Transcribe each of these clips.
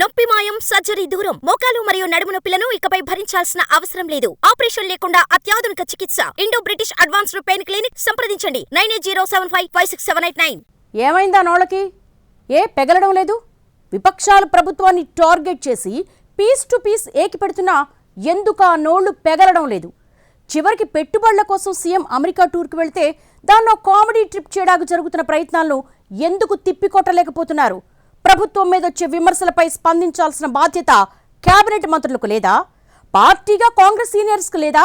నొప్పి మాయం సర్జరీ దూరం. మోకాలు మరియు నడుము నొప్పులను ఇకపై భరించాల్సిన అవసరం లేదు. ఆపరేషన్ లేకుండా అత్యాధునిక చికిత్స. Indo British advanced pain clinic సంప్రదించండి. Nine eight zero seven five five six seven eight nine. ఏమైందా నోళ్ళకి? ఏ పెగలడం లేదు? విపక్షాలు ప్రభుత్వాన్ని టార్గెట్ చేసి పీస్ టు పీస్ ఏకి పెడుతున్నా ఎందుకు ఆ నోళ్ళు పెగలడం లేదు? చివరికి పెట్టుబడుల కోసం సీఎం అమెరికా టూర్కి వెళ్తే దాన్నో కామెడీ ట్రిప్ చేయడానికి జరుగుతున్న ప్రయత్నాలను ఎందుకు తిప్పికొట్టలేకపోతున్నారు? ప్రభుత్వం మీద వచ్చే విమర్శలపై స్పందించాల్సిన బాధ్యత కేబినెట్ మంత్రులకు లేదా? పార్టీగా కాంగ్రెస్ సీనియర్స్కు లేదా?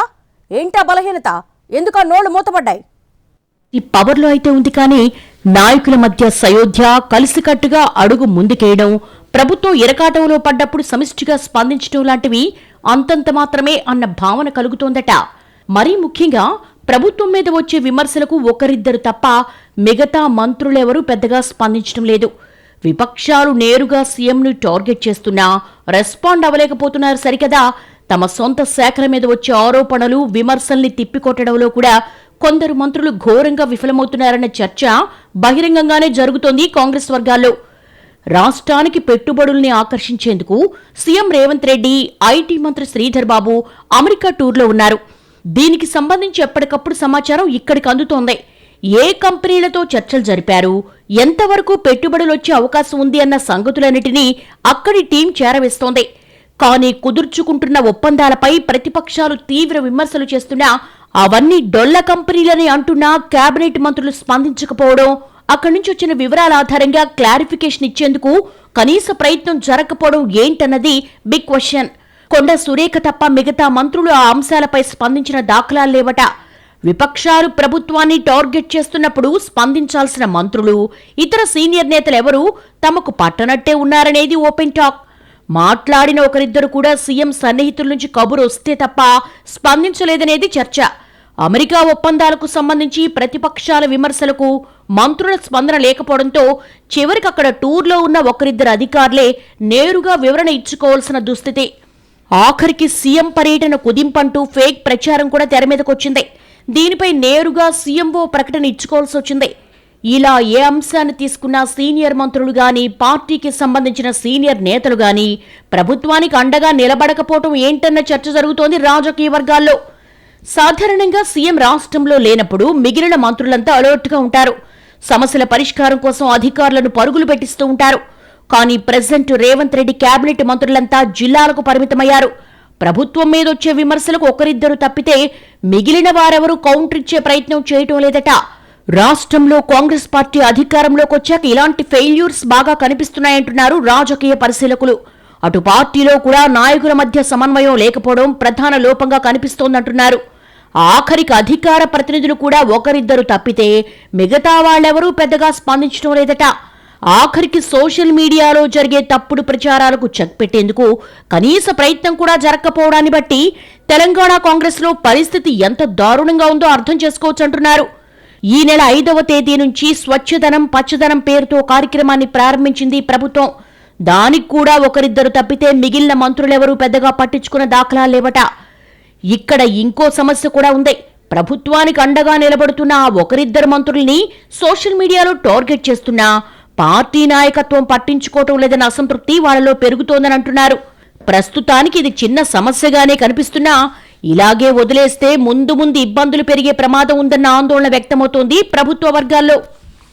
ఏంటా బలహీనత? ఎందుక నోళ్ళు మూతపడ్డాయి? ఈ పవర్లో అయితే ఉంది కానీ నాయకుల మధ్య సయోధ్య కలిసికట్టుగా అడుగు ముందుకేయడం ప్రభుత్వం ఇరకాటంలో పడ్డప్పుడు సమిష్టిగా స్పందించడం లాంటివి అంతంత మాత్రమే అన్న భావన కలుగుతోందట. మరీ ముఖ్యంగా ప్రభుత్వం మీద వచ్చే విమర్శలకు ఒకరిద్దరు తప్ప మిగతా మంత్రులెవరూ పెద్దగా స్పందించడం లేదు. విపక్షాలు నేరుగా సీఎంను టార్గెట్ చేస్తున్నా రెస్పాండ్ అవ్వలేకపోతున్నారు సరికదా? తమ సొంత శాఖల మీద వచ్చే ఆరోపణలు విమర్శల్ని తిప్పికొట్టడంలో కూడా కొందరు మంత్రులు ఘోరంగా విఫలమవుతున్నారన్న చర్చ బహిరంగంగానే జరుగుతోంది కాంగ్రెస్ వర్గాల్లో. రాష్ట్రానికి పెట్టుబడుల్ని ఆకర్షించేందుకు సీఎం రేవంత్ రెడ్డి ఐటీ మంత్రి శ్రీధర్ బాబు అమెరికా టూర్లో ఉన్నారు. దీనికి సంబంధించి ఎప్పటికప్పుడు సమాచారం ఇక్కడికి అందుతోంది. ఏ కంపెనీలతో చర్చలు జరిపారు? ఎంతవరకు పెట్టుబడులు వచ్చే అవకాశం ఉంది అన్న సంగతులన్నిటినీ అక్కడి టీం చేరవేస్తోంది. కానీ కుదుర్చుకుంటున్న ఒప్పందాలపై ప్రతిపక్షాలు తీవ్ర విమర్శలు చేస్తున్నా అవన్నీ డొల్ల కంపెనీలని అంటున్నా కేబినెట్ మంత్రులు స్పందించకపోవడం అక్కడి నుంచి వచ్చిన వివరాల ఆధారంగా క్లారిఫికేషన్ ఇచ్చేందుకు కనీస ప్రయత్నం జరగకపోవడం ఏంటన్నది బిగ్ క్వశ్చన్. కొండ సురేఖ తప్ప మిగతా మంత్రులు ఆ అంశాలపై స్పందించిన దాఖలాలు లేవట. విపక్షాలు ప్రభుత్వాన్ని టార్గెట్ చేస్తున్నప్పుడు స్పందించాల్సిన మంత్రులు ఇతర సీనియర్ నేతలెవరూ తమకు పట్టనట్టే ఉన్నారనేది ఓపెన్ టాక్. మాట్లాడిన ఒకరిద్దరు కూడా సీఎం సన్నిహితుల నుంచి కబురు వస్తే తప్ప స్పందించలేదనేది చర్చ. అమెరికా ఒప్పందాలకు సంబంధించి ప్రతిపక్షాల విమర్శలకు మంత్రుల స్పందన లేకపోవడంతో చివరికి అక్కడ టూర్లో ఉన్న ఒకరిద్దరు అధికారులే నేరుగా వివరణ ఇచ్చుకోవాల్సిన దుస్థితి. ఆఖరికి సీఎం పర్యటన కుదింపంటూ ఫేక్ ప్రచారం కూడా తెర మీదకొచ్చింది. దీనిపై నేరుగా సీఎంఓ ప్రకటన ఇచ్చుకోవాల్సి వచ్చింది. ఇలా ఏ అంశాన్ని తీసుకున్నా సీనియర్ మంత్రులు గాని పార్టీకి సంబంధించిన సీనియర్ నేతలు గాని ప్రభుత్వానికి అండగా నిలబడకపోవటం ఏంటన్న చర్చ జరుగుతోంది రాజకీయ వర్గాల్లో. సాధారణంగా సీఎం రాష్ట్రంలో లేనప్పుడు మిగిలిన మంత్రులంతా అలర్ట్గా ఉంటారు. సమస్యల పరిష్కారం కోసం అధికారులను పరుగులు పెట్టిస్తూ ఉంటారు. కానీ ప్రెసిడెంట్ రేవంత్ రెడ్డి కేబినెట్ మంత్రులంతా జిల్లాలకు పరిమితమయ్యారు. ప్రభుత్వం మీద వచ్చే విమర్శలకు ఒకరిద్దరు తప్పితే మిగిలిన వారెవరూ కౌంటర్ ఇచ్చే ప్రయత్నం చేయటం లేదట. రాష్ట్రంలో కాంగ్రెస్ పార్టీ అధికారంలోకి వచ్చాక ఇలాంటి ఫెయిల్యూర్స్ బాగా కనిపిస్తున్నాయంటున్నారు రాజకీయ పరిశీలకులు. అటు పార్టీలో కూడా నాయకుల మధ్య సమన్వయం లేకపోవడం ప్రధాన లోపంగా కనిపిస్తోందంటున్నారు. ఆఖరికి అధికార ప్రతినిధులు కూడా ఒకరిద్దరు తప్పితే మిగతా వాళ్ళెవరూ పెద్దగా స్పందించడం లేదట. ఆఖరికి సోషల్ మీడియాలో జరిగే తప్పుడు ప్రచారాలకు చెక్ పెట్టేందుకు కనీస ప్రయత్నం కూడా జరగకపోవడాన్ని బట్టి తెలంగాణ కాంగ్రెస్లో పరిస్థితి ఎంత దారుణంగా ఉందో అర్థం చేసుకోవచ్చు అంటున్నారు. ఈ నెల ఐదవ తేదీ నుంచి స్వచ్ఛదనం పచ్చదనం పేరుతో కార్యక్రమాన్ని ప్రారంభించింది ప్రభుత్వం. దానికి కూడా ఒకరిద్దరు తప్పితే మిగిలిన మంత్రులెవరూ పెద్దగా పట్టించుకున్న దాఖలా లేవట. ఇక్కడ ఇంకో సమస్య కూడా ఉంది. ప్రభుత్వానికి అండగా నిలబడుతున్న ఆ ఒకరిద్దరు మంత్రుల్ని సోషల్ మీడియాలో టార్గెట్ చేస్తున్నా పార్టీ నాయకత్వం పట్టించుకోవటం లేదన్న అసంతృప్తి వాళ్ళలో పెరుగుతోందని అంటున్నారు. ప్రస్తుతానికి ఇది చిన్న సమస్యగానే కనిపిస్తున్నా ఇలాగే వదిలేస్తే ముందు ముందు ఇబ్బందులు పెరిగే ప్రమాదం ఉందన్న ఆందోళన వ్యక్తమవుతోంది ప్రభుత్వ వర్గాల్లో.